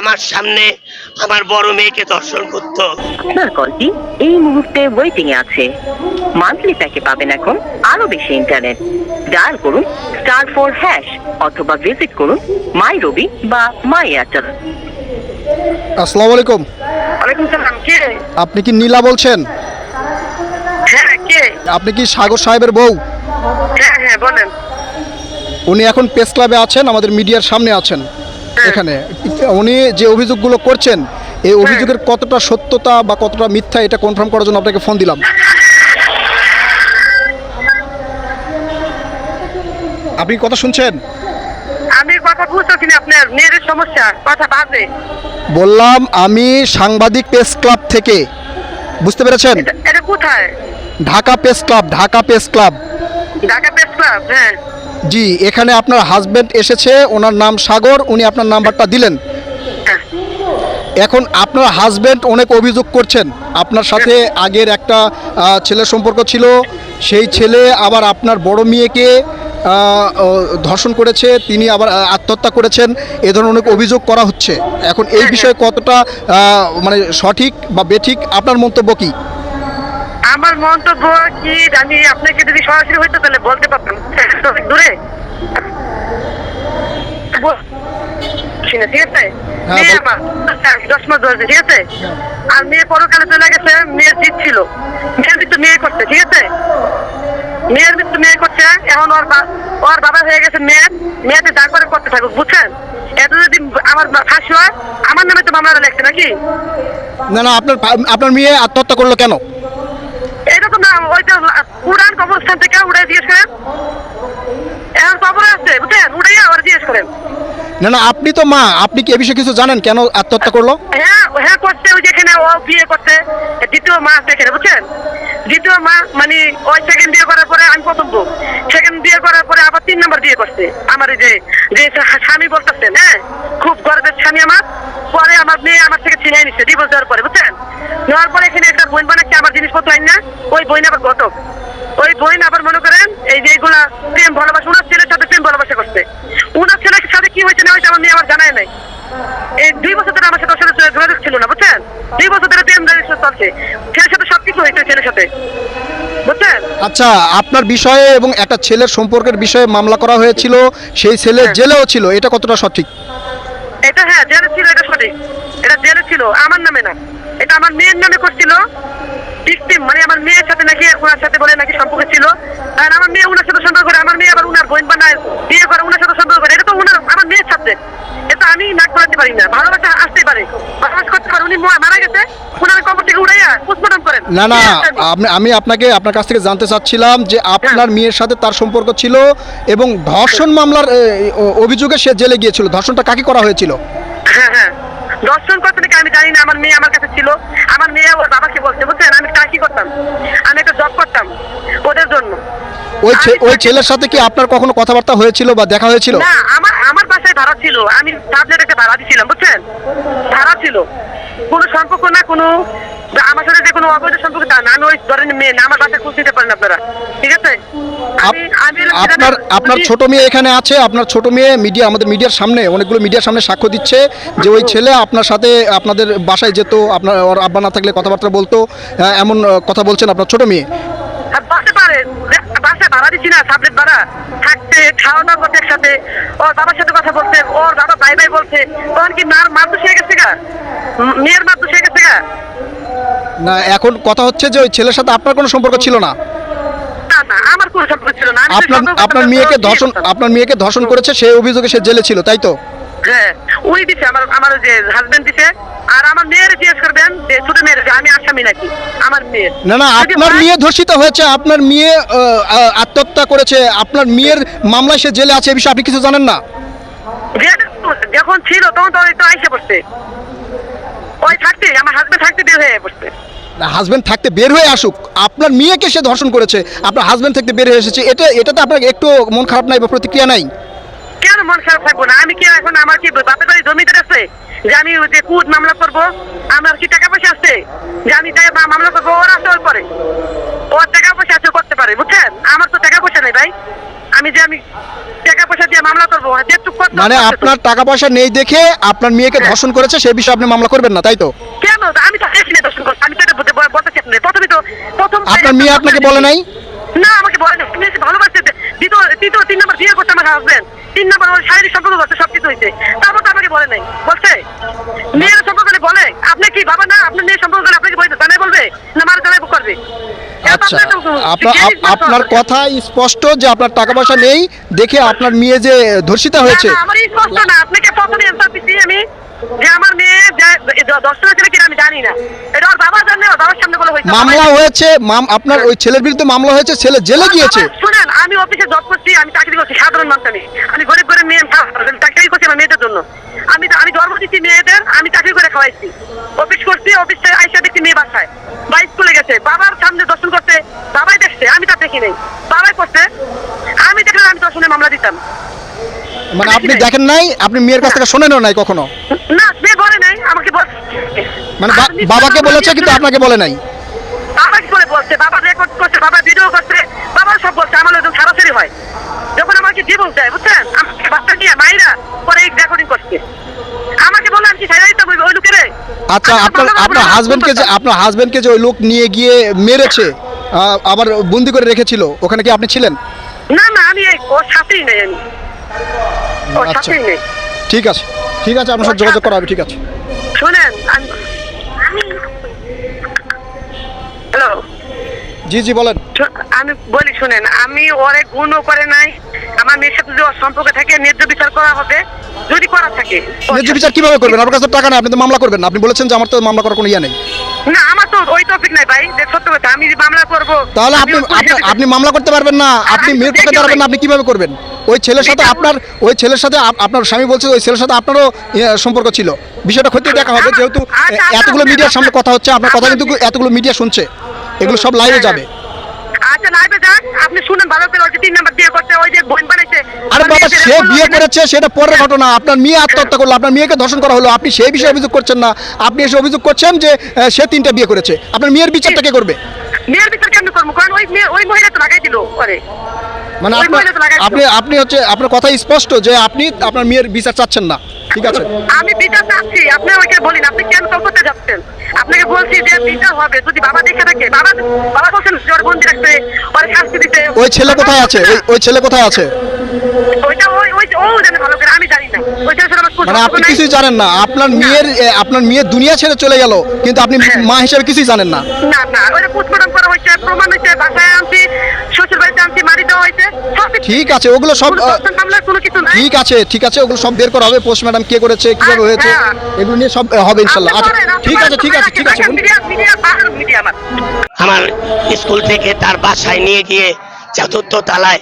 আমার সামনে আমার বড় মেয়েকে দর্শন করতো। আপনার কলটি এই মুহূর্তে ওয়েটিং এ আছে। মান্থলি প্যাকে পাবেন এখন আরও বেশি ইন্টারনেট ডায়াল করুন স্টার ফোর হ্যাশ অথবা ভিজিট করুন মাই রবি বা মাই এয়ারটেল আসসালামু আলাইকুম। ওয়ালাইকুম সালাম কে? আপনি কি নীলা বলছেন? হ্যাঁ কে? আপনি কি সাগর সাহেবের বউ? হ্যাঁ হ্যাঁ বলেন। উনি এখন প্রেস ক্লাবে আছেন আমাদের মিডিয়ার সামনে আছেন। এখানে। উনি যে অভিযোগগুলো করছেন এই অভিযোগের কতটা সত্যতা বা কতটা মিথ্যা এটা কনফার্ম করার জন্য আপনাকে ফোন দিলাম। আপনি কথা শুনছেন? আমি কথা বুঝতেছি না আপনার মেয়ের সমস্যা কথা বাজে। বললাম আমি সাংবাদিক প্রেস ক্লাব থেকে। বুঝতে পেরেছেন? এটা- কোথায়? Dhaka press club Dhaka press club. Dhaka press club হ্যাঁ। জি এখানে আপনার হাজবেন্ড এসেছে ওনার নাম সাগর উনি আপনার নাম্বারটা দিলেন। হ্যাঁ। এখন আপনার হাজবেন্ড অনেক অভিযোগ করছেন। আপনার সাথে আগের একটা ছেলের সম্পর্ক ছিল সেই ছেলে আবার আপনার বড় মেয়েকে ধর্ষণ করেছে তিনি আবার আত্মহত্যা করেছেন এ ধরনের অনেক অভিযোগ করা হচ্ছে। এখন এই বিষয়ে কতটা মানে সঠিক বা বেঠিক আপনার মন্তব্য কি? আমার মন্তব্য কি? আমি আপনাকে যদি সরাসরি হইতো তাহলে বলতে পারতাম। দূরে। ঠিক আছে? হ্যাঁ, মেয়ে আমার। দশ মাস ধরেছে ঠিক আছে? আর মেয়ে পরকালে চলে গেছে মেয়ের জিত ছিল। মেয়ের মৃত্যু মেয়ে করছে ঠিক আছে? মেয়ের মৃত্যু মেয়ে করছে এখন ওর ওর বাবা হয়ে গেছে মেয়ে। মেয়েতে যা করে করতে থাকুক বুঝছেন? এত যদি আমার ফাঁসি হয় আমার নামে তো মামলাটা লেখছে নাকি? না না আপনার আপনার মেয়ে আত্মহত্যা করল কেন? ওই যে পুরান কবরস্থান থেকে উড়ে জিজ্ঞেস করেন এখন কবর আছে বুঝছেন উড়াইয়া আবার জিজ্ঞেস করেন না না আপনি তো মা আপনি কি এ বিষয়ে কিছু জানেন? কেন আত্মহত্যা করল? হ্যাঁ হ্যাঁ করছে ওই যেখানে ও বিয়ে করছে দ্বিতীয় মা আছে এখানে বুঝছেন দ্বিতীয় মা মানে ওই সেকেন্ড বিয়ে করার পরে আমি প্রথম বউ। সেকেন্ড বিয়ে করার পরে আবার তিন নম্বর বিয়ে করছে। আমার যে যে স্বামী বলতেছেন হ্যাঁ খুব গর্বের স্বামী আমার। পরে আমার মেয়ে আমার থেকে ছিনিয়ে নিচ্ছে ডিভোর্স দেওয়ার পরে, বুঝছেন? নেওয়ার পরে এখানে একটা বোন বানাচ্ছে, আমার জিনিসপত্র আইন না। ওই বোন আবার ঘটক। ওই বোন আবার মনে করেন, এই যে এগুলা প্রেম ভালোবাসা, উনার ছেলের সাথে প্রেম ভালোবাসা করছে। উনার ছেলের সাথে কি হয়েছে না হয়েছে আমার মেয়ে আমার জানায় নাই। এই দুই বছর ধরে আমার সাথে সাথে যোগাযোগ ছিল না, বুঝছেন? দুই বছর ধরে প্রেম চলছে। ছেলের সাথে সবকিছু হয়েছে ছেলের সাথে? বুঝছেন? আচ্ছা আপনার বিষয়ে এবং একটা ছেলের সম্পর্কের বিষয়ে মামলা করা হয়েছিল সেই ছেলে হ্যাঁ। জেলেও ছিল এটা কতটা সঠিক? এটা হ্যাঁ জেলে ছিল এটা সঠিক। এটা জেলে ছিল আমার নামে না। এটা আমার মেয়ের নামে করছিল। ভিকটিম মানে আমার মেয়ের সাথে নাকি ওনার সাথে বলে নাকি সম্পর্ক ছিল। আর আমার মেয়ে ওনার সাথে সম্পর্ক করে আমার মেয়ে আবার উনার বোন বানায় বিয়ে করে ওনার সাথে সম্পর্ক করে। এটা তো উনার আমার মেয়ের সাথে। এটা আমি নাক করাতে পারি না। ভালোবাসা আসতেই পারে। ভালোবাসা করতে পারে উনি মারা গেছে উনার কবর থেকে উড়াইয়া না না আমি আপনাকে আপনার কাছ থেকে জানতে চাচ্ছিলাম যে আপনার মেয়ের সাথে তার সম্পর্ক ছিল এবং ধর্ষণ মামলার অভিযোগে সে জেলে গিয়েছিল। ধর্ষণটা কাকে করা হয়েছিল? হ্যাঁ হ্যাঁ। দর্শন করতে নাকি আমি জানি না আমার মেয়ে আমার কাছে ছিল। আমার মেয়ে ওর বাবাকে বলছে বুঝছেন? আমি চাকরি করতাম? আমি একটা জব করতাম ওদের জন্য। ওই ওই ছেলের সাথে কি আপনার কখনো কথাবার্তা হয়েছিল বা দেখা হয়েছিল? না আমার আমার বাসায় ভাড়া ছিল আমি সাবজেক্ট একটা ভাড়া দিছিলাম বুঝছেন? ভাড়া ছিল। কোনো সম্পর্ক না কোনো আমার সাথে যে কোনো অবৈধ সম্পর্ক তা না আমি ওই ধরেন মেয়ে না আমার বাসায় খুঁজ দিতে পারেন আপনারা ঠিক আছে? আপনার আপনার ছোট মেয়ে এখানে আছে আপনার ছোট মেয়ে মিডিয়া আমাদের মিডিয়ার সামনে অনেকগুলো মিডিয়ার সামনে সাক্ষ্য দিচ্ছে যে ওই ছেলে আপনার সাথে আপনাদের বাসায় যেত আপনার ওর আব্বা না থাকলে কথাবার্তা বলতো আহ, এমন কথা বলছেন আপনার ছোট মেয়ে। বাসে বাসায় ভাড়া দিচ্ছি না সাবলেট ভাড়া। থাকতে খাওয়া দাওয়া করতে একসাথে। ওর বাবার সাথে কথা বলতে ওর বাবা বাই বাই বলছে। তখন কি মার মার তো সে গেছে গা? মেয়ের মার তো সে গেছে গা? না এখন কথা হচ্ছে যে ওই ছেলের সাথে আপনার কোনো সম্পর্ক ছিল না? আমার কোনো সম্পর্ক ছিল না। আপনার আপনার মেয়েকে ধর্ষণ আপনার মেয়েকে ধর্ষণ করেছে সেই অভিযোগে সে জেলে ছিল তাই তো? হ্যাঁ। উনি দিছে আমার আমার যে হাজবেন্ড দিছে আর আমার মেয়ের জিজ্ঞেস করবেন যে ছোট মেয়ের যে আমি আসামি নাকি? আমার মেয়ের না না আপনার মেয়ে ধর্ষিত হয়েছে আপনার মেয়ে আত্মহত্যা করেছে আপনার মেয়ের মামলায় সে জেলে আছে এ বিষয়ে আপনি কিছু জানেন না? যখন ছিল তখন তো ওই তো আইসে পড়ছে। ওই থাকতে আমার হাজবেন্ড থাকতে বের হয়ে পড়ছে। হাজবেন্ড থাকতে বের হয়ে আসুক। আপনার মেয়েকে সে ধর্ষণ করেছে আপনার হাজবেন্ড থাকতে বের হয়ে এসেছে। এটা এটাতে আপনার একটু মন খারাপ নাই বা প্রতিক্রিয়া নাই? কেন মন খারাপ থাকব না? আমি কি এখন আমার কি বাপের বাড়ি জমিদার আছে? যে আমি যে কুট মামলা করব আমার কি টাকা পয়সা আছে? যে আমি মা- মামলা করব ওর আছে ওর পরে। ওর টাকা পয়সা আছে করতে পারে বুঝছেন? আমার তো টাকা পয়সা নেই ভাই। আমি যে আমি টাকা পয়সা দিয়ে মামলা করব যেটুক মানে আপনার টাকা পয়সা নেই দেখে আপনার মেয়েকে হ্যাঁ। ধর্ষণ করেছে সেই বিষয়ে আপনি মামলা করবেন না তাই তো? কেন? আমি তো দেখি না দর্শন করছি আমি তো এটা বলতে আপনি প্রথমে তো প্রথম আপনার মেয়ে আপনাকে বলে নাই? না আমাকে বলে না ভালোবাসতে দ্বিতীয় তিন নম্বর বিয়ে করছে আমার হাজবেন্ড তিন নম্বর আমার শারীরিক সম্পর্ক করছে সবকিছু হয়েছে তারপর তো আমাকে বলে নাই। বলছে মেয়ের সম্পর্ক বলে আপনি কি বাবা না? আপনার মেয়ের সম্পর্ক করে আপনাকে বলতে জানাই বলবে না মারা জানাই করবে। আচ্ছা আপনার। কথা স্পষ্ট যে আপনার টাকা পয়সা নেই দেখে আপনার মেয়ে যে ধর্ষিতা হয়েছে। আমার স্পষ্ট না। আপনাকে প্রথমে অ্যান্সার দিচ্ছি আমি? যে আমার মেয়ে কিনা আমি জানি না। এটা ওর বাবা জানে ওর বাবার সামনে বলে হয়েছে মামলা হয়েছে মাম আপনার ওই ছেলের বিরুদ্ধে মামলা হয়েছে ছেলে জেলে গিয়েছে। শুনেন আমি অফিসে জব করছি আমি চাকরি করছি সাধারণ মানুষ আমি। আমি গরিব গরিব মেয়ে চাকরি করছি আমার মেয়েদের জন্য। আমি আমি জন্ম দিচ্ছি মেয়েদের আমি চাকরি করে খাওয়াইছি। অফিস করছি অফিস আইসা দেখছি মেয়ে বাসায়। বা স্কুলে গেছে বাবার সামনে দর্শন করছে বাবাই দেখছে আমি তা দেখি নাই। বাবাই করছে আমি দেখলাম আমি দর্শনে মামলা দিতাম। মানে আপনি দেখেন নাই আপনি মেয়ের কাছ থেকে শোনেনও নাই কখনো? না মেয়ে বলে নাই আমাকে বল মানে বাবাকে বলেছে কিন্তু আপনাকে বলে নাই। বাবা কি করে বলছে বাবা রেকর্ড করছে বাবা ভিডিও করছে বাবা সব বলছে আমার একদম সারাসারি হয়। যখন আমাকে জীবন দেয় বুঝছেন? বাচ্চা নিয়ে মাইরা পরে রেকর্ডিং করছে। আমাকে বললাম কি সাইরাই তো ওই লোকেরে? আচ্ছা আপনার করে আপনার বললাম, হাজবেন্ডকে যে আপনার হাজবেন্ডকে যে ওই লোক নিয়ে গিয়ে মেরেছে আবার বন্দি করে রেখেছিল ওখানে কি আপনি ছিলেন? না না আমি এই ওর সাথেই নেই আমি। ওর আচ্ছা। সাথেই নেই। ঠিক আছে। ঠিক আছে আপনার সাথে যোগাযোগ করা হবে ঠিক আছে। শোনেন আমি হ্যালো। জি জি বলেন। আমি বলি শুনেন আমি ওরে গুণও করে নাই আমার মেয়ের সাথে যদি সম্পর্ক থাকে ন্যায্য বিচার করা হবে যদি করা থাকে। ন্যায্য বিচার কীভাবে করবেন? আপনার কাছে টাকা নেই আপনি তো মামলা করবেন আপনি বলেছেন যে আমার তো মামলা করার কোনো ইয়ে নেই। না আমার তো ওই টপিক নাই ভাই যে সত্য কথা আমি যে মামলা করব তাহলে আপনি আপনি মামলা করতে পারবেন না আপনি না আপনি কীভাবে করবেন? ওই ছেলের সাথে আপনার ওই ছেলের সাথে আপনার স্বামী বলছে ওই ছেলের সাথে আপনারও ইয়ে, সম্পর্ক ছিল। বিষয়টা খতিয়ে দেখা হবে যেহেতু আচ্ছা, আচ্ছা, এতগুলো মিডিয়ার সামনে কথা হচ্ছে আপনার কথা কিন্তু এতগুলো মিডিয়া শুনছে এগুলো সব লাইভে যাবে। আচ্ছা লাইভে যাক আপনি শুনেন ভালো করে সে বিয়ে করেছে সেটা পরের ঘটনা। আপনার মেয়ে আত্মহত্যা করল আপনার মেয়েকে ধর্ষণ করা হলো। আপনি সেই বিষয়ে অভিযোগ করছেন না। আপনি এসে অভিযোগ করছেন যে সে তিনটা বিয়ে করেছে। আপনার মেয়ের বিচারটা কে করবে? মেয়ের বিচার কেমন করব? কারণ ওই ওই মহিলা তো লাগাই দিল ওরে মানে। আপনি আপনি হচ্ছে আপনার কথা স্পষ্ট যে আপনি আপনার মেয়ের বিচার চাচ্ছেন না। ঠিক আছে? আমি বিচার চাচ্ছি। আপনি আমাকে বলিন আপনি কেন কল করতে যাচ্ছেন? আপনাকে বলছি যে বিচার হবে। যদি বাবা দেখে থাকে বাবা বাবা বলছেন ওর বন্দি রাখতে ওর শাস্তি দিতে। ওই ছেলে কোথায় আছে? ওই ছেলে কোথায় আছে ওইটা ওই ওই ও জানে ভালো করে আমি জানি না ওই ছেলের সাথে আমার কোনো মানে আপনি কিছুই জানেন না। আপনার মেয়ের আপনার মেয়ের দুনিয়া ছেড়ে চলে গেল কিন্তু আপনি হ্যাঁ। মা হিসেবে কিছুই জানেন না। না না। ওইটা পোস্টমর্টম করা হয়েছে প্রমাণ হয়েছে বাসায় আনছি শ্বশুর বাড়িতে আনছি মারি দেওয়া হয়েছে ঠিক আছে ওগুলো সব ঠিক আছে ঠিক আছে ওগুলো সব বের করা হবে পোস্ট ম্যাডাম কে করেছে কীভাবে আচ্ছা। হয়েছে এগুলো নিয়ে সব হবে ইনশাল্লাহ। আচ্ছা ঠিক আছে ঠিক আছে ঠিক আছে আমার স্কুল থেকে তার বাসায় নিয়ে গিয়ে চতুর্থ তলায়